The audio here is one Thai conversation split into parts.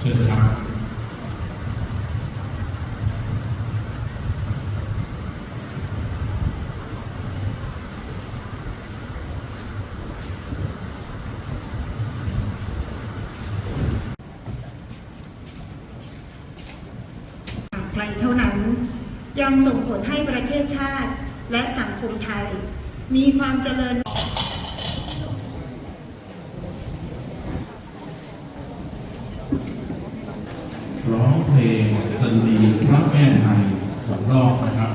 เชิญครับไกลเท่านั้นยังส่งผลให้ประเทศชาติและสังคมไทย มีความเจริญ ร้องเพลงสนดีพระแม่ไทยสองรอบนะครับ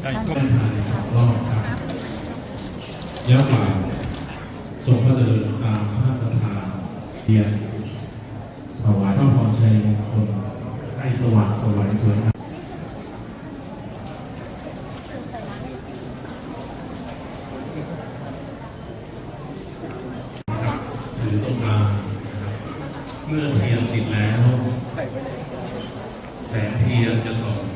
แม่ไทยสองรอบครับยะป่าทรงพระเจริญตามพระราชทานเรียนถวายพระพรชัยมงคลให้สว่างสวยสวยงามนะครับถือตรงกลางนะครับ เมื่อเทียนติดแล้ว แสงเทียนจะส่อง